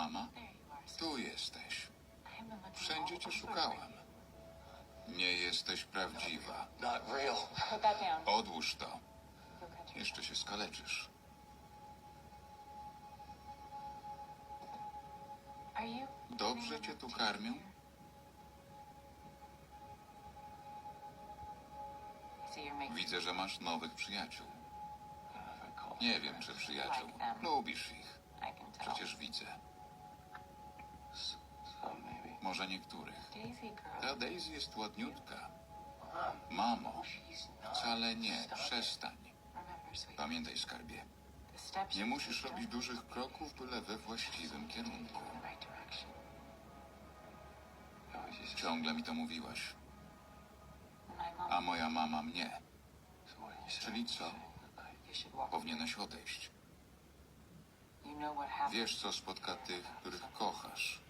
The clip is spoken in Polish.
Mama, tu jesteś. Wszędzie cię szukałem. Nie jesteś prawdziwa. Odłóż to. Jeszcze się skaleczysz. Dobrze cię tu karmią? Widzę, że masz nowych przyjaciół. Nie wiem, czy przyjaciół. Lubisz ich. Przecież widzę. Może niektórych. Ta Daisy jest ładniutka. Mamo, wcale nie. Przestań. Pamiętaj, skarbie. Nie musisz robić dużych kroków, byle we właściwym kierunku. Ciągle mi to mówiłaś. A moja mama mnie. Czyli co? Powinieneś odejść. Wiesz, co spotka tych, których kochasz.